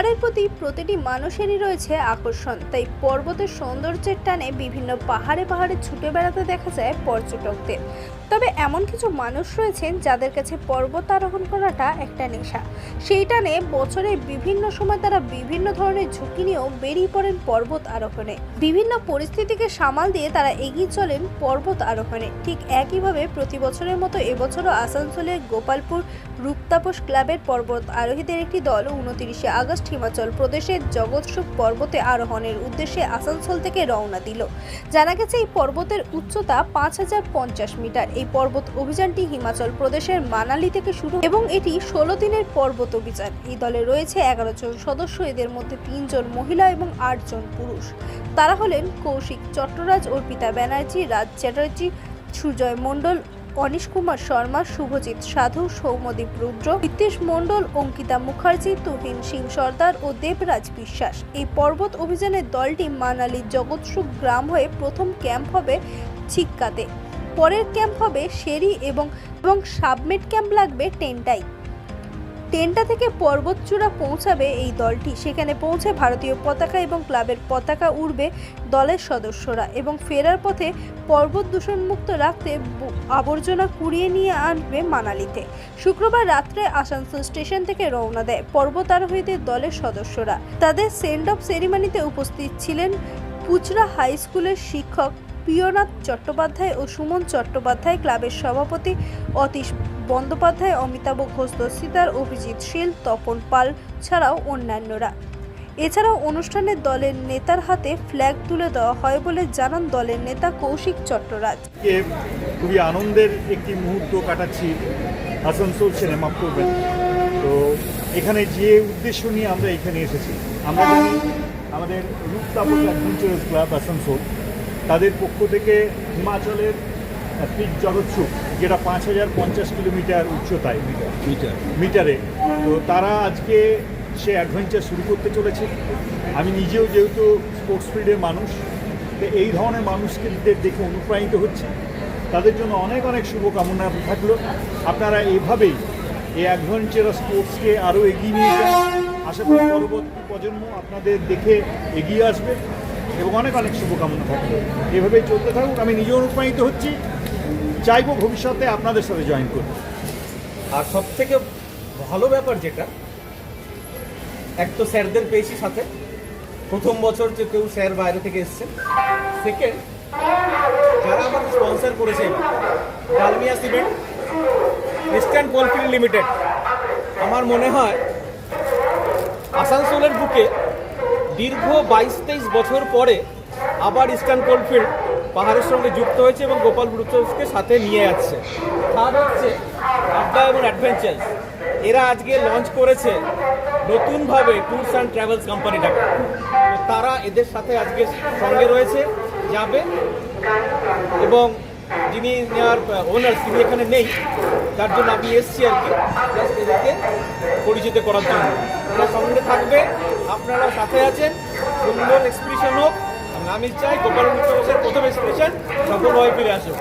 পাহাড়ের প্রতি প্রতিটি মানুষেরই রয়েছে আকর্ষণ। তাই পর্বতের সৌন্দর্যের টানে বিভিন্ন পাহাড়ে পাহাড়ে ছুটে বেড়াতে দেখা যায় পর্যটকদের। তবে এমন কিছু মানুষ রয়েছেন যাদের কাছে পর্বত আরোহণ করাটা একটা নেশা। সেই টানে বছরের বিভিন্ন সময় তারা বিভিন্ন ধরনের ঝুঁকি নিয়েও বেরিয়ে পড়েন পর্বত আরোহণে। বিভিন্ন পরিস্থিতিকে সামাল দিয়ে তারা এগিয়ে চলেন পর্বত আরোহণে। ঠিক একইভাবে প্রতি বছরের মতো এবছরও আসানসোলের গোপালপুর রূপতাপস ক্লাবের পর্বত আরোহীদের একটি দল উনতিরিশে আগস্ট হিমাচল প্রদেশের জগৎসুখ পর্বতে আরোহণের উদ্দেশ্যে আসানসোল থেকে রওনা দিল। জানা গেছে, এই পর্বতের উচ্চতা পাঁচ হাজার পঞ্চাশ মিটার। এই পর্বত অভিযানটি হিমাচল প্রদেশের মানালি থেকে শুরু এবং এটি ষোলো দিনের পর্বত অভিযান। এই দলে রয়েছে এগারো জন সদস্য, এদের মধ্যে তিনজন মহিলা এবং আটজন পুরুষ। তারা হলেন কৌশিক চট্টরাজ, অর্পিতা ব্যানার্জি, রাজ চ্যাটার্জি, সুজয় মণ্ডল অনিশ কুমার শর্মা, শুভজিৎ সাধু সৌমদীপ রুদ্র, নীতিশ মণ্ডল, অঙ্কিতা মুখার্জি, তুহিন সিং সর্দার ও দেবরাজ বিশ্বাস। এই পর্বত অভিযানের দলটি মানালির জগৎসুখ গ্রাম হয়ে প্রথম ক্যাম্প হবে ছিক্কাতে। পরের ক্যাম্প হবে শেরি এবং এবং সাবমেট ক্যাম্প লাগবে টেন্টাই। টেন্টা থেকে পর্বতচূড়া পৌঁছাবে এই দলটি। সেখানে পৌঁছে ভারতীয় পতাকা এবং ক্লাবের পতাকা উড়বে দলের সদস্যরা এবং ফেরার পথে পর্বত দূষণমুক্ত রাখতে আবর্জনা কুড়িয়ে নিয়ে আনবে মানালিতে। শুক্রবার রাত্রে আসানসোল স্টেশন থেকে রওনা দেয় পর্বতারোহীদের দলের সদস্যরা। তাদের সেন্ড অফ সেরিমানিতে উপস্থিত ছিলেন পুচরা হাই স্কুলের শিক্ষক প্রিয়নাথ চট্টোপাধ্যায় ও সুমন চট্টোপাধ্যায় ক্লাবের সভাপতি অতীশ বন্দ্যোপাধ্যায়, অমিতাভ ঘোষ দস্তিদার অভিজিৎ শীল, তপন পাল ছাড়াও অন্যান্যরা। এছাড়াও অনুষ্ঠানে দলের নেতার হাতে ফ্ল্যাগ তুলে দেওয়া হয় বলে জানান দলের নেতা কৌশিক চট্টরাজ। খুবই আনন্দের একটি মুহূর্ত কাটাচ্ছি আসানসোল সিনেমা করবেন। তো এখানে যে উদ্দেশ্য নিয়ে আমরা এখানে এসেছি, আমরা আমাদের রূপতাপক অ্যাডভেঞ্চারাস ক্লাব আসানসোল তাদের পক্ষ থেকে হিমাচলের পিক জগৎসুখ যেটা পাঁচ হাজার পঞ্চাশ কিলোমিটার উচ্চতায় মিটার। মিটারে। তো তারা আজকে সে অ্যাডভেঞ্চার শুরু করতে চলেছে। আমি নিজেও যেহেতু স্পোর্টস ফিল্ডের মানুষ তো এই ধরনের মানুষকে দেখে অনুপ্রাণিত হচ্ছে। তাদের জন্য অনেক অনেক শুভকামনা থাকল। আপনারা এভাবেই এই অ্যাডভেঞ্চারাস স্পোর্টসকে আরও এগিয়ে নিয়ে যান। আশা করি পরবর্তী প্রজন্ম আপনাদের দেখে এগিয়ে আসবে এবং অনেক অনেক শুভকামনা থাকবে এভাবেই চলতে থাকুক। আমি নিজে অনুপ্রাণিত হচ্ছি। চাইব ভবিষ্যতে আপনাদের সাথে জয়েন করব আর সব থেকে ভালো ব্যাপার যেটা, এক তো স্যারদের পেয়েছি সাথে। প্রথম বছর যে কেউ স্যার বাইরে থেকে এসছে। সেকেন্ড যারা আমাকে স্পন্সার করেছে, Dalmia cement Eastern Coalfield Limited আমার মনে হয় আসানসোলের বুকে দীর্ঘ বাইশ তেইশ বছর পরে আবার ইস্টার্ন কোলফিল্ড পাহাড়ের সঙ্গে যুক্ত হয়েছে এবং গোপাল ব্রুচকে সাথে নিয়ে যাচ্ছে। থার্ড হচ্ছে। আড্ডা এবং অ্যাডভেঞ্চার্স এরা আজকে লঞ্চ করেছে নতুনভাবে ট্যুরস অ্যান্ড ট্রাভেলস কোম্পানিটাকে তারা এদের সাথে আজকে সঙ্গে রয়েছে, যাবে। এবং যিনি নেওয়ার ওনার তিনি এখানে নেই, তার জন্য আমি এসছি আর কি। এদেরকে পরিচিত করার জন্য। এরা সঙ্গে থাকবে। আপনারা সাথে আছেন। সুন্দর এক্সপ্রেশন হোক। আমি চাই গোপাল প্রথম এক্সপ্রেশন সফল হয়ে ফিরে আসুক।